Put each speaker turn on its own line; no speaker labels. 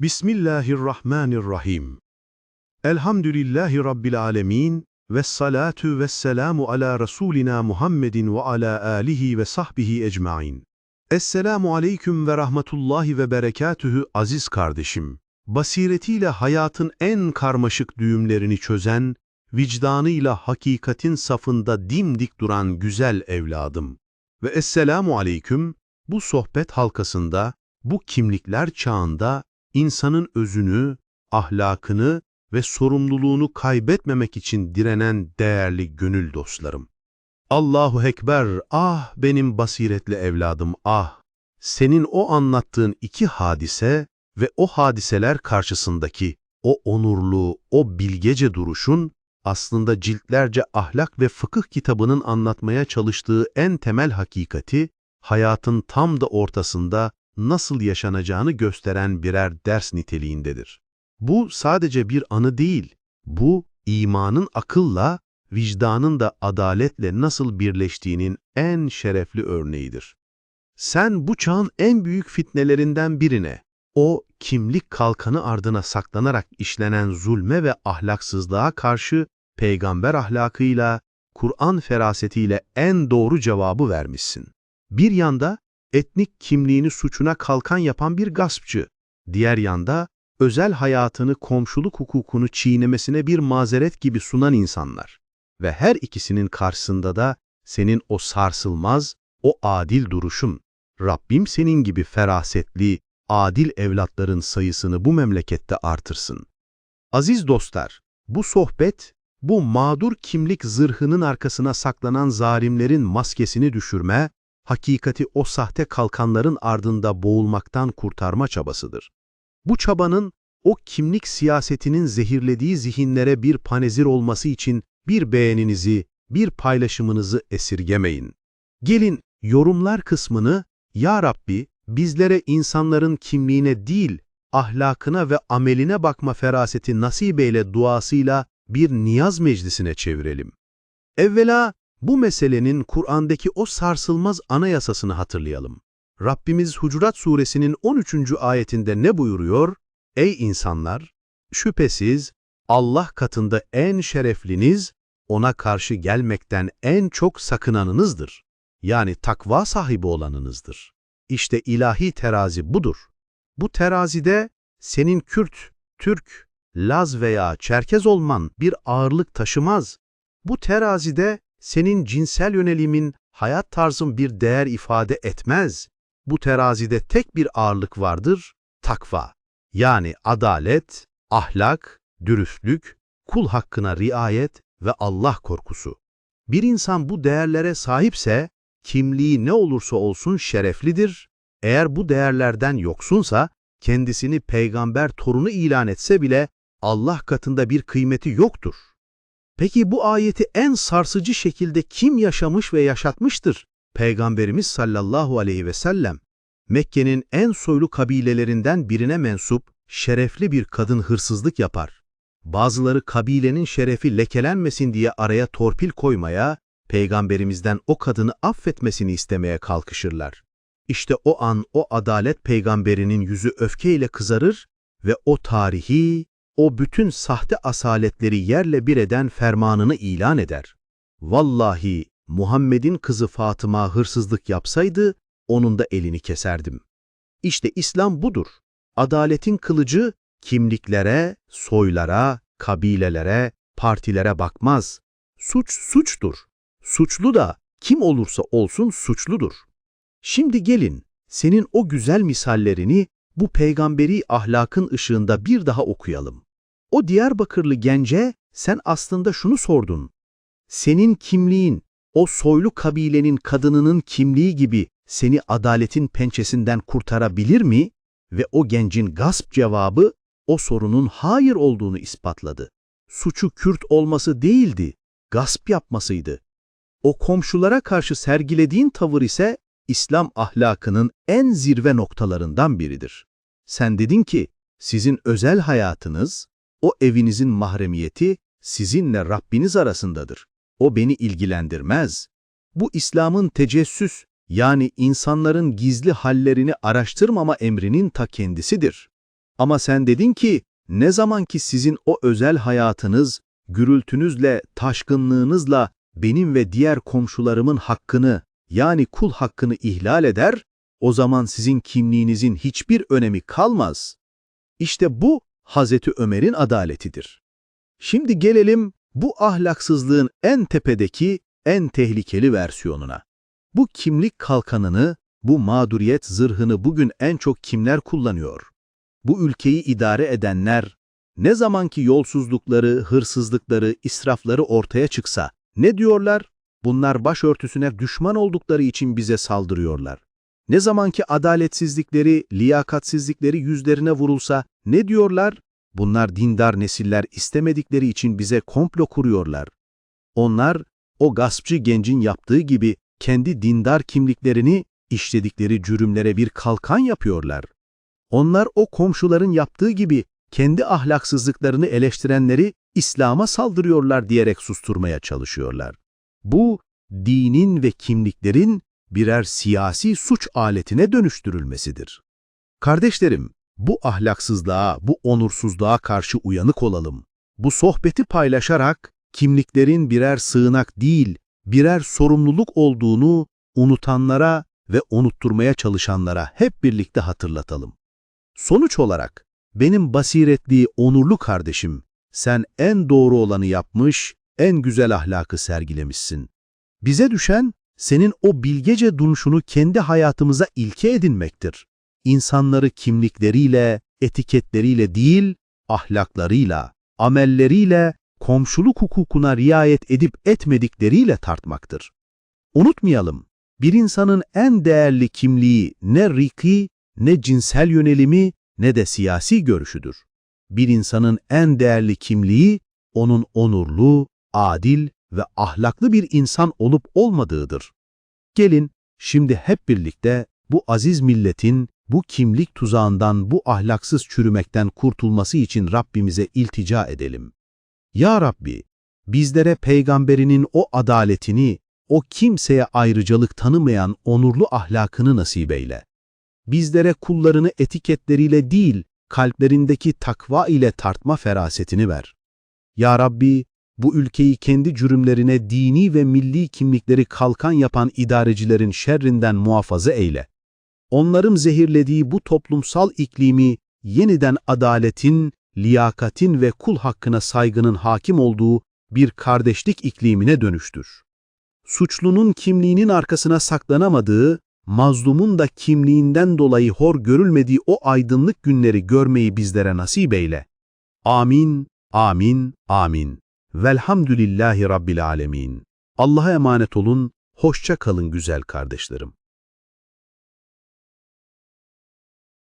Bismillahirrahmanirrahim. Elhamdülillahi Rabbil alemin ve salatu ve selamu ala Resulina Muhammedin ve ala alihi ve sahbihi ecmain. Esselamu aleyküm ve rahmetullahi ve berekatühü aziz kardeşim. Basiretiyle hayatın en karmaşık düğümlerini çözen, vicdanıyla hakikatin safında dimdik duran güzel evladım. Ve esselamu aleyküm, bu sohbet halkasında, bu kimlikler çağında insanın özünü, ahlakını ve sorumluluğunu kaybetmemek için direnen değerli gönül dostlarım. Allahu Ekber, ah benim basiretli evladım, ah! Senin o anlattığın iki hadise ve o hadiseler karşısındaki o onurlu, o bilgece duruşun aslında ciltlerce ahlak ve fıkıh kitabının anlatmaya çalıştığı en temel hakikati, hayatın tam da ortasında nasıl yaşanacağını gösteren birer ders niteliğindedir. Bu sadece bir anı değil, bu imanın akılla, vicdanın da adaletle nasıl birleştiğinin en şerefli örneğidir. Sen bu çağın en büyük fitnelerinden birine, o kimlik kalkanı ardına saklanarak işlenen zulme ve ahlaksızlığa karşı peygamber ahlakıyla, Kur'an ferasetiyle en doğru cevabı vermişsin. Bir yanda etnik kimliğini suçuna kalkan yapan bir gaspçı, diğer yanda özel hayatını komşuluk hukukunu çiğnemesine bir mazeret gibi sunan insanlar. Ve her ikisinin karşısında da senin o sarsılmaz, o adil duruşun. Rabbim senin gibi ferasetli, adil evlatların sayısını bu memlekette artırsın. Aziz dostlar, bu sohbet, bu mağdur kimlik zırhının arkasına saklanan zalimlerin maskesini düşürme, hakikati o sahte kalkanların ardında boğulmaktan kurtarma çabasıdır. Bu çabanın o kimlik siyasetinin zehirlediği zihinlere bir panezir olması için bir beğeninizi, bir paylaşımınızı esirgemeyin. Gelin yorumlar kısmını Ya Rabbi bizlere insanların kimliğine değil, ahlakına ve ameline bakma feraseti nasip eyle duasıyla bir niyaz meclisine çevirelim. Evvela bu meselenin Kur'an'daki o sarsılmaz anayasasını hatırlayalım. Rabbimiz Hucurat suresinin 13. ayetinde ne buyuruyor? Ey insanlar! Şüphesiz Allah katında en şerefliniz, ona karşı gelmekten en çok sakınanınızdır. Yani takva sahibi olanınızdır. İşte ilahi terazi budur. Bu terazide senin Kürt, Türk, Laz veya Çerkez olman bir ağırlık taşımaz. Bu terazide senin cinsel yönelimin, hayat tarzın bir değer ifade etmez. Bu terazide tek bir ağırlık vardır, takva. Yani adalet, ahlak, dürüstlük, kul hakkına riayet ve Allah korkusu. Bir insan bu değerlere sahipse, kimliği ne olursa olsun şereflidir. Eğer bu değerlerden yoksunsa, kendisini peygamber torunu ilan etse bile Allah katında bir kıymeti yoktur. Peki bu ayeti en sarsıcı şekilde kim yaşamış ve yaşatmıştır? Peygamberimiz sallallahu aleyhi ve sellem, Mekke'nin en soylu kabilelerinden birine mensup, şerefli bir kadın hırsızlık yapar. Bazıları kabilenin şerefi lekelenmesin diye araya torpil koymaya, Peygamberimizden o kadını affetmesini istemeye kalkışırlar. İşte o an o adalet peygamberinin yüzü öfkeyle kızarır ve o tarihi, o bütün sahte asaletleri yerle bir eden fermanını ilan eder. Vallahi Muhammed'in kızı Fatıma hırsızlık yapsaydı, onun da elini keserdim. İşte İslam budur. Adaletin kılıcı kimliklere, soylara, kabilelere, partilere bakmaz. Suç suçtur. Suçlu da kim olursa olsun suçludur. Şimdi gelin, senin o güzel misallerini bu peygamberi ahlakın ışığında bir daha okuyalım. O Diyarbakırlı gence sen aslında şunu sordun. Senin kimliğin, o soylu kabilenin kadınının kimliği gibi seni adaletin pençesinden kurtarabilir mi? Ve o gencin gasp cevabı o sorunun hayır olduğunu ispatladı. Suçu Kürt olması değildi, gasp yapmasıydı. O komşulara karşı sergilediğin tavır ise İslam ahlakının en zirve noktalarından biridir. Sen dedin ki, sizin özel hayatınız, o evinizin mahremiyeti sizinle Rabbiniz arasındadır. O beni ilgilendirmez. Bu İslam'ın tecessüs yani insanların gizli hallerini araştırmama emrinin ta kendisidir.
Ama sen dedin ki, ne zaman ki sizin o özel hayatınız, gürültünüzle, taşkınlığınızla benim ve diğer komşularımın hakkını, yani kul hakkını ihlal eder, o zaman sizin kimliğinizin hiçbir önemi kalmaz. İşte bu Hazreti Ömer'in adaletidir. Şimdi gelelim bu ahlaksızlığın en tepedeki, en tehlikeli versiyonuna. Bu kimlik kalkanını, bu mağduriyet zırhını bugün en çok kimler kullanıyor? Bu ülkeyi idare edenler, ne zamanki yolsuzlukları, hırsızlıkları, israfları ortaya çıksa, ne diyorlar? Bunlar başörtüsüne düşman oldukları için bize saldırıyorlar. Ne zamanki adaletsizlikleri, liyakatsizlikleri yüzlerine vurulsa, ne diyorlar? Bunlar dindar nesiller istemedikleri için bize komplo kuruyorlar. Onlar, o gaspçı gencin yaptığı gibi kendi dindar kimliklerini işledikleri cürümlere bir kalkan yapıyorlar. Onlar o komşuların yaptığı gibi kendi ahlaksızlıklarını eleştirenleri İslam'a saldırıyorlar diyerek susturmaya çalışıyorlar. Bu, dinin ve kimliklerin birer siyasi suç aletine dönüştürülmesidir. Kardeşlerim, bu ahlaksızlığa, bu onursuzluğa karşı uyanık olalım. Bu sohbeti paylaşarak kimliklerin birer sığınak değil, birer sorumluluk olduğunu unutanlara ve unutturmaya çalışanlara hep birlikte hatırlatalım. Sonuç olarak benim basiretli, onurlu kardeşim, sen en doğru olanı yapmış, en güzel ahlakı sergilemişsin. Bize düşen senin o bilgece duruşunu kendi hayatımıza ilke edinmektir. İnsanları kimlikleriyle, etiketleriyle değil, ahlaklarıyla, amelleriyle, komşuluk hukukuna riayet edip etmedikleriyle tartmaktır. Unutmayalım, bir insanın en değerli kimliği ne riki, ne cinsel yönelimi, ne de siyasi görüşüdür. Bir insanın en değerli kimliği, onun onurlu, adil ve ahlaklı bir insan olup olmadığıdır. Gelin, şimdi hep birlikte bu aziz milletin, bu kimlik tuzağından, bu ahlaksız çürümekten kurtulması için Rabbimize iltica edelim. Ya Rabbi, bizlere peygamberinin o adaletini, o kimseye ayrıcalık tanımayan onurlu ahlakını nasip eyle. Bizlere kullarını etiketleriyle değil, kalplerindeki takva ile tartma ferasetini ver. Ya Rabbi, bu ülkeyi kendi cürümlerine dini ve milli kimlikleri kalkan yapan idarecilerin şerrinden muhafaza eyle. Onların zehirlediği bu toplumsal iklimi yeniden adaletin, liyakatin ve kul hakkına saygının hakim olduğu bir kardeşlik iklimine dönüştür. Suçlunun kimliğinin arkasına saklanamadığı, mazlumun da kimliğinden dolayı hor görülmediği o aydınlık günleri görmeyi bizlere nasip eyle. Amin, amin, amin. Velhamdülillahi Rabbil alemin. Allah'a emanet olun, hoşça kalın güzel kardeşlerim.